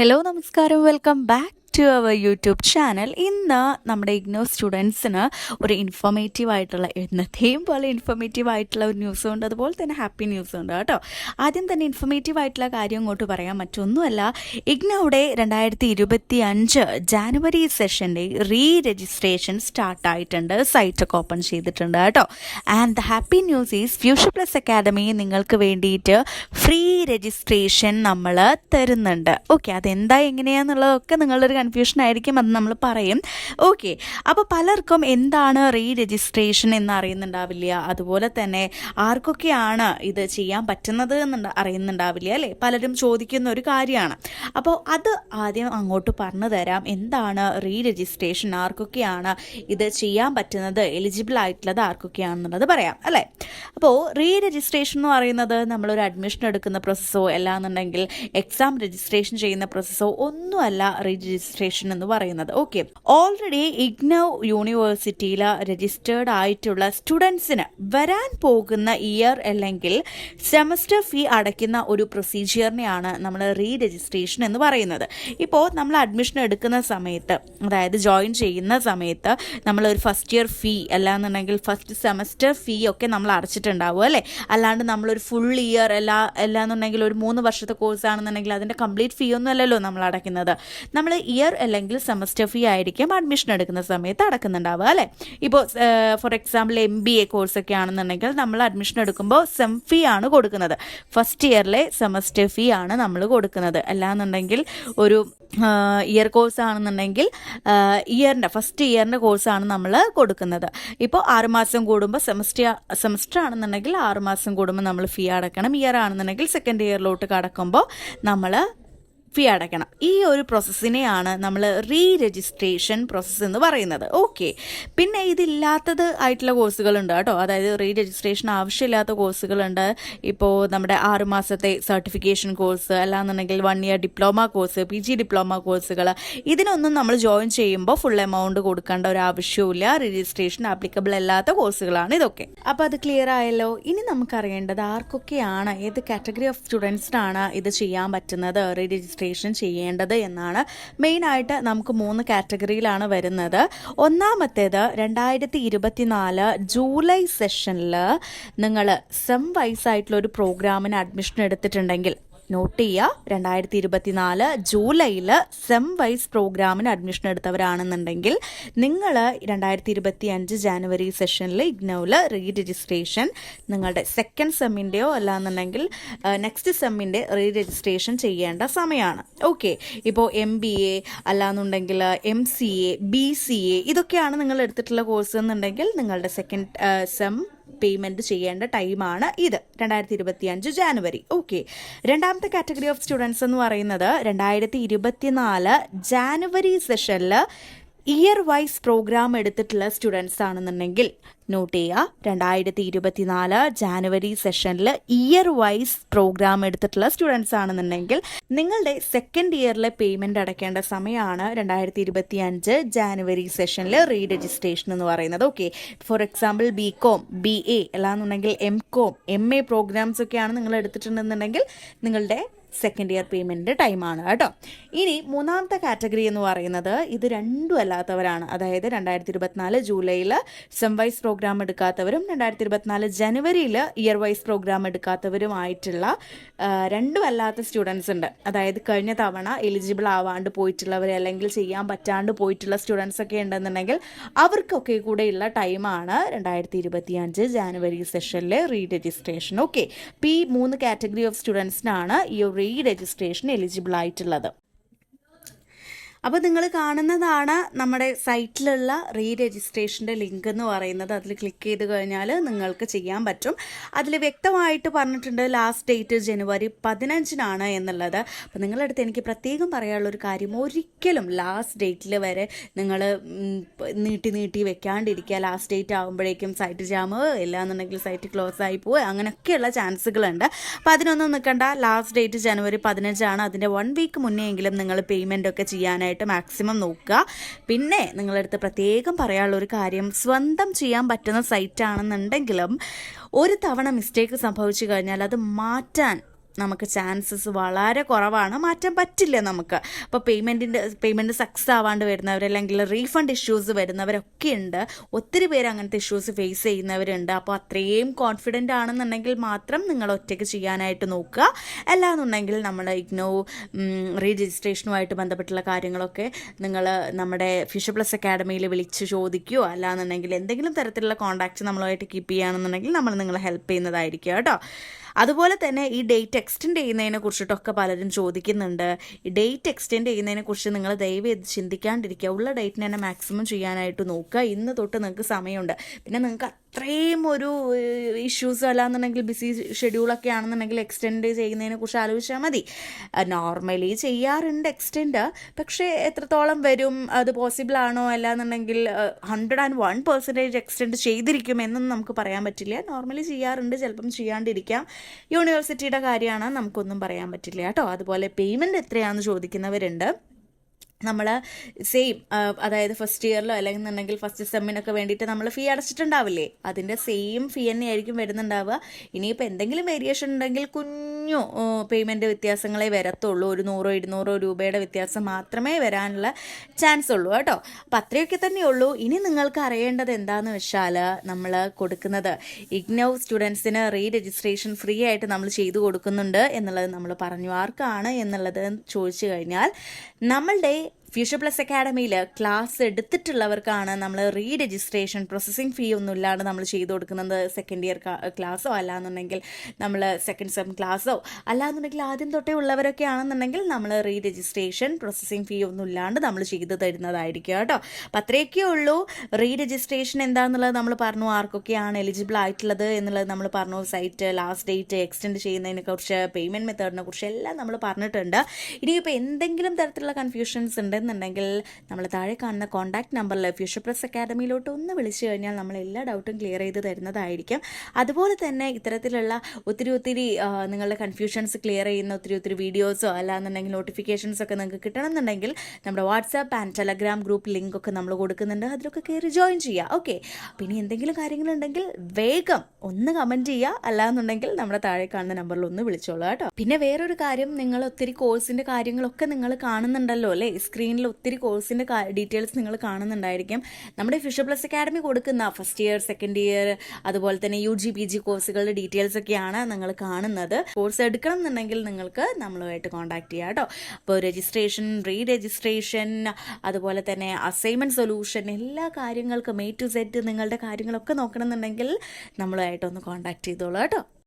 Hello నమస్కారం. Welcome back to our YouTube channel ഇന്ന് നമ്മുടെ ഇഗ്നോ സ്റ്റുഡൻസിന് ഒരു ഇൻഫോർമേറ്റീവ് ആയിട്ടുള്ള എന്നത്തെയും പോലെ ഇൻഫോർമേറ്റീവ് ആയിട്ടുള്ള ഒരു ന്യൂസും ഉണ്ട്. അതുപോലെ തന്നെ ഹാപ്പി ന്യൂസും ഉണ്ട് കേട്ടോ. ആദ്യം തന്നെ ഇൻഫോർമേറ്റീവ് ആയിട്ടുള്ള കാര്യം ഇങ്ങോട്ട് പറയാം മറ്റൊന്നുമല്ല. ഇഗ്നോയുടെ രണ്ടായിരത്തി ഇരുപത്തി അഞ്ച് ജാനുവരി സെഷന്റെ റീ രജിസ്ട്രേഷൻ സ്റ്റാർട്ട് ആയിട്ടുണ്ട് സൈറ്റൊക്കെ ഓപ്പൺ ചെയ്തിട്ടുണ്ട് കേട്ടോ. And the happy news is future plus academy നിങ്ങൾക്ക് വേണ്ടിയിട്ട് ഫ്രീ രജിസ്ട്രേഷൻ നമ്മൾ തരുന്നുണ്ട്. ഓക്കെ അതെന്താ എങ്ങനെയാന്നുള്ളതൊക്കെ നിങ്ങളൊരു കൺഫ്യൂഷൻ ആയിരിക്കും അത് നമ്മൾ പറയും. ഓക്കെ അപ്പോൾ പലർക്കും എന്താണ് റീ രജിസ്ട്രേഷൻ എന്ന് അറിയുന്നുണ്ടാവില്ല. അതുപോലെ തന്നെ ആർക്കൊക്കെയാണ് ഇത് ചെയ്യാൻ പറ്റുന്നത് എന്ന് അറിയുന്നുണ്ടാവില്ല അല്ലേ? പലരും ചോദിക്കുന്ന ഒരു കാര്യമാണ്. അപ്പോൾ അത് ആദ്യം അങ്ങോട്ട് പറഞ്ഞു തരാം. എന്താണ് റീ രജിസ്ട്രേഷൻ ആർക്കൊക്കെയാണ് ഇത് ചെയ്യാൻ പറ്റുന്നത്? എലിജിബിൾ ആയിട്ടുള്ളത് ആർക്കൊക്കെയാണെന്നുള്ളത് പറയാം അല്ലേ? അപ്പോൾ റീ രജിസ്ട്രേഷൻ എന്ന് പറയുന്നത് നമ്മളൊരു അഡ്മിഷൻ എടുക്കുന്ന പ്രോസസ്സോ അല്ലാന്നുണ്ടെങ്കിൽ എക്സാം രജിസ്ട്രേഷൻ ചെയ്യുന്ന പ്രോസസ്സോ ഒന്നുമല്ല റീ എന്ന് പറയുന്നത്. ഓക്കെ ഓൾറെഡി ഇഗ്നോ യൂണിവേഴ്സിറ്റിയിൽ രജിസ്റ്റേർഡ് ആയിട്ടുള്ള സ്റ്റുഡൻസിന് വരാൻ പോകുന്ന ഇയർ അല്ലെങ്കിൽ സെമസ്റ്റർ ഫീ അടയ്ക്കുന്ന ഒരു പ്രൊസീജിയറിനെയാണ് നമ്മൾ റീ രജിസ്ട്രേഷൻ എന്ന് പറയുന്നത്. ഇപ്പോൾ നമ്മൾ അഡ്മിഷൻ എടുക്കുന്ന സമയത്ത് അതായത് ജോയിൻ ചെയ്യുന്ന സമയത്ത് നമ്മൾ ഒരു ഫസ്റ്റ് ഇയർ ഫീ അല്ലാന്നുണ്ടെങ്കിൽ ഫസ്റ്റ് സെമസ്റ്റർ ഫീ ഒക്കെ നമ്മൾ അടച്ചിട്ടുണ്ടാവും അല്ലേ? അല്ലാണ്ട് നമ്മളൊരു ഫുൾ ഇയർ എല്ലാ അല്ലാന്നുണ്ടെങ്കിൽ ഒരു മൂന്ന് വർഷത്തെ കോഴ്സ് ആണെന്നുണ്ടെങ്കിൽ അതിന്റെ കംപ്ലീറ്റ് ഫീ ഒന്നും അല്ലല്ലോ നമ്മൾ അടയ്ക്കുന്നത്. നമ്മൾ ഇയർ അല്ലെങ്കിൽ സെമസ്റ്റർ ഫീ ആയിരിക്കും അഡ്മിഷൻ എടുക്കുന്ന സമയത്ത് അടക്കുന്നുണ്ടാവുക അല്ലേ? ഇപ്പോൾ for example M B A കോഴ്സൊക്കെ ആണെന്നുണ്ടെങ്കിൽ നമ്മൾ അഡ്മിഷൻ എടുക്കുമ്പോൾ സെം ഫീ ആണ് കൊടുക്കുന്നത്. ഫസ്റ്റ് ഇയറിലെ സെമസ്റ്റർ ഫീ ആണ് നമ്മൾ കൊടുക്കുന്നത്. അല്ലാന്നുണ്ടെങ്കിൽ ഒരു ഇയർ കോഴ്സ് ആണെന്നുണ്ടെങ്കിൽ ഇയറിന്റെ ഫസ്റ്റ് ഇയറിന്റെ കോഴ്സാണ് നമ്മൾ കൊടുക്കുന്നത്. ഇപ്പോൾ ആറുമാസം കൂടുമ്പോൾ സെമസ്റ്റർ സെമസ്റ്റർ ആണെന്നുണ്ടെങ്കിൽ ആറുമാസം കൂടുമ്പോൾ നമ്മൾ ഫീ അടക്കണം. ഇയർ ആണെന്നുണ്ടെങ്കിൽ സെക്കൻഡ് ഇയറിലോട്ട് കടക്കുമ്പോൾ നമ്മൾ ഫീ അടയ്ക്കണം. ഈ ഒരു പ്രോസസ്സിനെയാണ് നമ്മൾ റീ രജിസ്ട്രേഷൻ പ്രോസസ്സ് എന്ന് പറയുന്നത്. ഓക്കെ പിന്നെ ഇതില്ലാത്തത് ആയിട്ടുള്ള കോഴ്സുകളുണ്ട് കേട്ടോ. അതായത് റീ രജിസ്ട്രേഷൻ ആവശ്യമില്ലാത്ത കോഴ്സുകളുണ്ട് ഇപ്പോൾ നമ്മുടെ ആറുമാസത്തെ സർട്ടിഫിക്കേഷൻ കോഴ്സ് അല്ലാന്നുണ്ടെങ്കിൽ one year diploma course P G diploma കോഴ്സുകൾ ഇതിനൊന്നും നമ്മൾ ജോയിൻ ചെയ്യുമ്പോൾ ഫുൾ എമൗണ്ട് കൊടുക്കേണ്ട ഒരു ആവശ്യമില്ല രജിസ്ട്രേഷൻ ആപ്ലിക്കബിൾ അല്ലാത്ത കോഴ്സുകളാണ് ഇതൊക്കെ. അപ്പോൾ അത് ക്ലിയർ ആയല്ലോ. ഇനി നമുക്കറിയേണ്ടത് ആർക്കൊക്കെയാണ് ഏത് കാറ്റഗറി ഓഫ് സ്റ്റുഡൻസിനാണ് ഇത് ചെയ്യാൻ പറ്റുന്നത്? റീ രജിസ്ട്രേഷൻ ചെയ്യേണ്ടത് എന്നാണ് മെയിനായിട്ട് നമുക്ക് മൂന്ന് കാറ്റഗറിയിലാണ് വരുന്നത്. ഒന്നാമത്തേത് രണ്ടായിരത്തി ഇരുപത്തിനാല് ജൂലൈ സെഷനിൽ നിങ്ങൾ സെം വൈസ് ആയിട്ടുള്ള ഒരു പ്രോഗ്രാമിന് അഡ്മിഷൻ എടുത്തിട്ടുണ്ടെങ്കിൽ നോട്ട് ചെയ്യുക രണ്ടായിരത്തി ഇരുപത്തിനാല് ജൂലൈയിൽ സെം വൈസ് പ്രോഗ്രാമിന് അഡ്മിഷൻ എടുത്തവരാണെന്നുണ്ടെങ്കിൽ നിങ്ങൾ രണ്ടായിരത്തി ഇരുപത്തി അഞ്ച് ജാനുവരി സെഷനിൽ ഇഗ്നോയിൽ റീ രജിസ്ട്രേഷൻ നിങ്ങളുടെ സെക്കൻഡ് സെമ്മിന്റെയോ അല്ലാന്നുണ്ടെങ്കിൽ നെക്സ്റ്റ് സെമ്മിന്റെ റീ രജിസ്ട്രേഷൻ ചെയ്യേണ്ട സമയമാണ് ഓക്കെ. ഇപ്പോൾ എം ബി എ അല്ലാന്നുണ്ടെങ്കിൽ M C A B C A ഇതൊക്കെയാണ് നിങ്ങൾ എടുത്തിട്ടുള്ള കോഴ്സ് എന്നുണ്ടെങ്കിൽ നിങ്ങളുടെ സെക്കൻഡ് സെം പേയ്മെന്റ് ചെയ്യേണ്ട ടൈമാണ് ഇത്. രണ്ടായിരത്തി ഇരുപത്തി അഞ്ച് ജാനുവരി. ഓക്കെ രണ്ടാമത്തെ കാറ്റഗറി ഓഫ് സ്റ്റുഡൻസ് എന്ന് പറയുന്നത് രണ്ടായിരത്തി ഇരുപത്തിനാല് ജാനുവരി സെഷനിൽ ഇയർ വൈസ് പ്രോഗ്രാം എടുത്തിട്ടുള്ള സ്റ്റുഡൻസ് ആണെന്നുണ്ടെങ്കിൽ നോട്ട് ചെയ്യുക രണ്ടായിരത്തി ഇരുപത്തിനാല് ജാനുവരി സെഷനിൽ ഇയർ വൈസ് പ്രോഗ്രാം എടുത്തിട്ടുള്ള സ്റ്റുഡൻസ് ആണെന്നുണ്ടെങ്കിൽ നിങ്ങളുടെ സെക്കൻഡ് ഇയറിലെ പേയ്മെന്റ് അടയ്ക്കേണ്ട സമയമാണ് രണ്ടായിരത്തി ഇരുപത്തി അഞ്ച് ജാനുവരി സെഷനിൽ റീ രജിസ്ട്രേഷൻ എന്ന് പറയുന്നത്. Okay for example B com B A അല്ലാന്നുണ്ടെങ്കിൽ M com M A programmes ഒക്കെയാണ് നിങ്ങൾ എടുത്തിട്ടുണ്ടെന്നുണ്ടെങ്കിൽ നിങ്ങളുടെ സെക്കൻഡ് ഇയർ പേയ്മെന്റ് ടൈമാണ് കേട്ടോ. ഇനി മൂന്നാമത്തെ കാറ്റഗറി എന്ന് പറയുന്നത് ഇത് രണ്ടും അല്ലാത്തവരാണ്. അതായത് രണ്ടായിരത്തി ഇരുപത്തിനാല് ജൂലൈയിൽ സെം വൈസ് പ്രോഗ്രാം എടുക്കാത്തവരും രണ്ടായിരത്തി ഇരുപത്തിനാല് ജനുവരിയിൽ ഇയർ വൈസ് പ്രോഗ്രാം എടുക്കാത്തവരുമായിട്ടുള്ള രണ്ടും അല്ലാത്ത സ്റ്റുഡൻസ് ഉണ്ട്. അതായത് കഴിഞ്ഞ തവണ എലിജിബിൾ ആവാണ്ട് പോയിട്ടുള്ളവർ അല്ലെങ്കിൽ ചെയ്യാൻ പറ്റാണ്ട് പോയിട്ടുള്ള സ്റ്റുഡൻസ് ഒക്കെ ഉണ്ടെന്നുണ്ടെങ്കിൽ അവർക്കൊക്കെ കൂടെയുള്ള ടൈമാണ് രണ്ടായിരത്തി ഇരുപത്തി അഞ്ച് ജാനുവരി സെഷനിലെ റീ രജിസ്ട്രേഷൻ ഓക്കെ ഈ മൂന്ന് കാറ്റഗറി ഓഫ് സ്റ്റുഡൻസിനാണ് ഈ റീ രജിസ്ട്രേഷൻ എലിജിബിൾ ആയിട്ടുള്ളത് അപ്പോൾ നിങ്ങൾ കാണുന്നതാണ് നമ്മുടെ സൈറ്റിലുള്ള റീ രജിസ്ട്രേഷന്റെ ലിങ്ക് എന്ന് പറയുന്നത്. അതിൽ ക്ലിക്ക് ചെയ്ത് കഴിഞ്ഞാൽ നിങ്ങൾക്ക് ചെയ്യാൻ പറ്റും. അതിൽ വ്യക്തമായിട്ട് പറഞ്ഞിട്ടുണ്ട് ലാസ്റ്റ് ഡേറ്റ് ജനുവരി പതിനഞ്ചിനാണ് എന്നുള്ളത്. അപ്പോൾ നിങ്ങളുടെ അടുത്ത് എനിക്ക് പ്രത്യേകം പറയാനുള്ളൊരു കാര്യം ഒരിക്കലും ലാസ്റ്റ് ഡേറ്റിൽ വരെ നിങ്ങൾ നീട്ടി നീട്ടി വെക്കാണ്ടിരിക്കുക. ലാസ്റ്റ് ഡേറ്റ് ആകുമ്പോഴേക്കും സൈറ്റ് ജാമ് ഇല്ലാന്നുണ്ടെങ്കിൽ സൈറ്റ് ക്ലോസ് ആയി പോവുക. അങ്ങനെയൊക്കെയുള്ള ചാൻസുകളുണ്ട്. അപ്പോൾ അതിനൊന്നും നിൽക്കണ്ട. ലാസ്റ്റ് ഡേറ്റ് ജനുവരി പതിനഞ്ചാണ്. അതിന്റെ വൺ വീക്ക് മുന്നേ എങ്കിലും നിങ്ങൾ പേയ്മെന്റ് ഒക്കെ ചെയ്യാനായിട്ട് ചെയ്യാനായിട്ട് മാക്സിമം നോക്കുക. പിന്നെ നിങ്ങളടുത്ത് പ്രത്യേകം പറയാനുള്ള ഒരു കാര്യം സ്വന്തം ചെയ്യാൻ പറ്റുന്ന സൈറ്റ് ആണെന്നുണ്ടെങ്കിലും ഒരു തവണ മിസ്റ്റേക്ക് സംഭവിച്ചു കഴിഞ്ഞാൽ അത് മാറ്റാൻ നമുക്ക് ചാൻസസ് വളരെ കുറവാണ്. മാറ്റാൻ പറ്റില്ല നമുക്ക്. അപ്പോൾ പേയ്മെന്റിന്റെ പേയ്മെന്റ് സക്സസ് ആവാണ്ട് വരുന്നവർ അല്ലെങ്കിൽ റീഫണ്ട് ഇഷ്യൂസ് വരുന്നവരൊക്കെ ഉണ്ട്. ഒത്തിരി പേര് അങ്ങനത്തെ ഇഷ്യൂസ് ഫേസ് ചെയ്യുന്നവരുണ്ട്. അപ്പോൾ അത്രയും കോൺഫിഡന്റ് ആണെന്നുണ്ടെങ്കിൽ മാത്രം നിങ്ങൾ ഒറ്റയ്ക്ക് ചെയ്യാനായിട്ട് നോക്കുക. അല്ലാന്നുണ്ടെങ്കിൽ നമ്മൾ ഇഗ്നോ റീരജിസ്ട്രേഷനുമായിട്ട് ബന്ധപ്പെട്ടുള്ള കാര്യങ്ങളൊക്കെ നിങ്ങൾ നമ്മുടെ ഫിഷ് പ്ലസ് അക്കാഡമിയിൽ വിളിച്ച് ചോദിക്കുകയോ അല്ലാന്നുണ്ടെങ്കിൽ എന്തെങ്കിലും തരത്തിലുള്ള കോൺടാക്റ്റ് നമ്മളുമായിട്ട് കീപ്പ് ചെയ്യുകയാണെന്നുണ്ടെങ്കിൽ നമ്മൾ നിങ്ങളെ ഹെൽപ്പ് ചെയ്യുന്നതായിരിക്കും കേട്ടോ. അതുപോലെ തന്നെ ഈ ഡേറ്റ് എക്സ്റ്റെൻഡ് ചെയ്യുന്നതിനെ കുറിച്ചിട്ടൊക്കെ പലരും ചോദിക്കുന്നുണ്ട്. ഈ ഡേറ്റ് എക്സ്റ്റെൻഡ് ചെയ്യുന്നതിനെ കുറിച്ച് നിങ്ങൾ ദയവ് ചെയ്ത് ചിന്തിക്കാണ്ടിരിക്കുക. ഉള്ള ഡേറ്റിന് തന്നെ മാക്സിമം ചെയ്യാനായിട്ട് നോക്കുക. ഇന്ന് തൊട്ട് നിങ്ങൾക്ക് സമയമുണ്ട്. പിന്നെ നിങ്ങൾക്ക് അത്രയും ഒരു ഇഷ്യൂസ് അല്ലാന്നുണ്ടെങ്കിൽ ബിസി ഷെഡ്യൂളൊക്കെ ആണെന്നുണ്ടെങ്കിൽ എക്സ്റ്റെൻഡ് ചെയ്യുന്നതിനെ കുറിച്ച് ആലോചിച്ചാൽ മതി. നോർമലി ചെയ്യാറുണ്ട് എക്സ്റ്റെൻഡ് പക്ഷേ എത്രത്തോളം വരും അത് പോസിബിൾ ആണോ അല്ലാന്നുണ്ടെങ്കിൽ hundred and one percentage extend ചെയ്തിരിക്കും എന്നൊന്നും നമുക്ക് പറയാൻ പറ്റില്ല. നോർമലി ചെയ്യാറുണ്ട് ചിലപ്പം ചെയ്യാണ്ടിരിക്കാം. യൂണിവേഴ്സിറ്റിയുടെ കാര്യമാണ് നമുക്കൊന്നും പറയാൻ പറ്റില്ല കേട്ടോ. അതുപോലെ പേയ്മെന്റ് എത്രയാണെന്ന് ചോദിക്കുന്നവരുണ്ട്. നമ്മൾ സെയിം അതായത് ഫസ്റ്റ് ഇയറിലോ അല്ലെങ്കിൽ എന്നുണ്ടെങ്കിൽ ഫസ്റ്റ് സെമ്മിനൊക്കെ വേണ്ടിയിട്ട് നമ്മൾ ഫീ അടച്ചിട്ടുണ്ടാവില്ലേ? അതിന്റെ സെയിം ഫീ തന്നെയായിരിക്കും വരുന്നുണ്ടാവുക. ഇനിയിപ്പോൾ എന്തെങ്കിലും വേരിയേഷൻ ഉണ്ടെങ്കിൽ കുഞ്ഞു പേയ്മെന്റ് വ്യത്യാസങ്ങളെ വരത്തുള്ളൂ. ഒരു നൂറോ ഇരുന്നൂറോ രൂപയുടെ വ്യത്യാസം മാത്രമേ വരാനുള്ള ചാൻസ് ഉള്ളൂ കേട്ടോ. അപ്പം അത്രയൊക്കെ തന്നെയുള്ളൂ ഇനി നിങ്ങൾക്ക് അറിയേണ്ടത് എന്താണെന്ന് വെച്ചാൽ നമ്മൾ കൊടുക്കുന്നത് ഇഗ്നോ സ്റ്റുഡൻസിന് റീ രജിസ്ട്രേഷൻ ഫ്രീ ആയിട്ട് നമ്മൾ ചെയ്തു കൊടുക്കുന്നുണ്ട് എന്നുള്ളത് നമ്മൾ പറഞ്ഞു ആർക്കാണ് എന്നുള്ളത് ചോദിച്ചു കഴിഞ്ഞാൽ നമ്മളുടെ ഫ്യൂച്ചർ പ്ലസ് അക്കാഡമിയിൽ ക്ലാസ് എടുത്തിട്ടുള്ളവർക്കാണ് നമ്മൾ റീ രജിസ്ട്രേഷൻ പ്രോസസ്സിംഗ് ഫീ ഒന്നും ഇല്ലാണ്ട് നമ്മൾ ചെയ്തു കൊടുക്കുന്നത് സെക്കൻഡ് ഇയർ ക്ലാസ്സോ അല്ലാന്നുണ്ടെങ്കിൽ നമ്മൾ സെക്കൻഡ് സെം ക്ലാസ്സോ അല്ലാന്നുണ്ടെങ്കിൽ ആദ്യം തൊട്ടേ ഉള്ളവരൊക്കെ ആണെന്നുണ്ടെങ്കിൽ നമ്മൾ റീ രജിസ്ട്രേഷൻ പ്രോസസ്സിംഗ് ഫീ ഒന്നും ഇല്ലാണ്ട് നമ്മൾ ചെയ്തു തരുന്നതായിരിക്കും കേട്ടോ. അപ്പം അത്രയൊക്കെ ഉള്ളൂ. റീ രജിസ്ട്രേഷൻ എന്താണെന്നുള്ളത് നമ്മൾ പറഞ്ഞു ആർക്കൊക്കെയാണ് എലിജിബിൾ ആയിട്ടുള്ളത് എന്നുള്ളത് നമ്മൾ പറഞ്ഞു. സൈറ്റ് ലാസ്റ്റ് ഡേറ്റ് എക്സ്റ്റെൻഡ് ചെയ്യുന്നതിനെ കുറിച്ച് പേയ്മെന്റ് മെത്തേഡിനെ കുറിച്ച് എല്ലാം നമ്മൾ പറഞ്ഞിട്ടുണ്ട്. ഇനിയിപ്പോൾ എന്തെങ്കിലും തരത്തിലുള്ള കൺഫ്യൂഷൻസ് ഉണ്ട് ഉണ്ടെന്നുണ്ടെങ്കിൽ നമ്മൾ താഴെ കാണുന്ന കോൺടാക്ട് നമ്പറിൽ ഫ്യൂച്ചർ പ്രസ് അക്കാദമിയിലോട്ട് ഒന്ന് വിളിച്ചു കഴിഞ്ഞാൽ നമ്മൾ എല്ലാ ഡൗട്ടും ക്ലിയർ ചെയ്ത് തരുന്നതായിരിക്കും. അതുപോലെ തന്നെ ഇത്തരത്തിലുള്ള ഒത്തിരി ഒത്തിരി നിങ്ങളുടെ കൺഫ്യൂഷൻസ് ക്ലിയർ ചെയ്യുന്ന ഒത്തിരി ഒത്തിരി വീഡിയോസോ അല്ലാന്നുണ്ടെങ്കിൽ നോട്ടിഫിക്കേഷൻസ് ഒക്കെ നിങ്ങൾക്ക് കിട്ടണമെന്നുണ്ടെങ്കിൽ നമ്മുടെ WhatsApp and Telegram group link ഒക്കെ നമ്മൾ കൊടുക്കുന്നുണ്ട്. അതിലൊക്കെ കയറി ജോയിൻ ചെയ്യുക ഓക്കെ പിന്നെ എന്തെങ്കിലും കാര്യങ്ങളുണ്ടെങ്കിൽ വേഗം ഒന്ന് കമന്റ് ചെയ്യുക. അല്ലാന്നുണ്ടെങ്കിൽ നമ്മുടെ താഴെ കാണുന്ന നമ്പറിൽ ഒന്ന് വിളിച്ചോളൂ കേട്ടോ. പിന്നെ വേറൊരു കാര്യം നിങ്ങൾ ഒത്തിരി കോഴ്സിന്റെ കാര്യങ്ങളൊക്കെ നിങ്ങൾ കാണുന്നുണ്ടല്ലോ അല്ലേ? സ്ക്രീൻ സ്ക്രീനിൽ ഒത്തിരി കോഴ്സിന്റെ ഡീറ്റെയിൽസ് നിങ്ങൾ കാണുന്നുണ്ടായിരിക്കും. നമ്മുടെ ഫിഷർ പ്ലസ് അക്കാഡമി കൊടുക്കുന്ന ഫസ്റ്റ് ഇയർ സെക്കൻഡ് ഇയർ അതുപോലെ തന്നെ യു ജി പി ജി കോഴ്സുകളുടെ ഡീറ്റെയിൽസ് ഒക്കെയാണ് നിങ്ങൾ കാണുന്നത്. കോഴ്സ് എടുക്കണം എന്നുണ്ടെങ്കിൽ നിങ്ങൾക്ക് നമ്മളുമായിട്ട് കോൺടാക്ട് ചെയ്യാം കേട്ടോ. അപ്പോൾ രജിസ്ട്രേഷൻ റീ രജിസ്ട്രേഷൻ അതുപോലെ തന്നെ അസൈൻമെന്റ് സൊല്യൂഷൻ എല്ലാ കാര്യങ്ങൾക്കും എ ടു സെറ്റ് നിങ്ങളുടെ കാര്യങ്ങളൊക്കെ നോക്കണം എന്നുണ്ടെങ്കിൽ നമ്മളുമായിട്ടൊന്ന് കോൺടാക്ട് ചെയ്തോളൂ കേട്ടോ.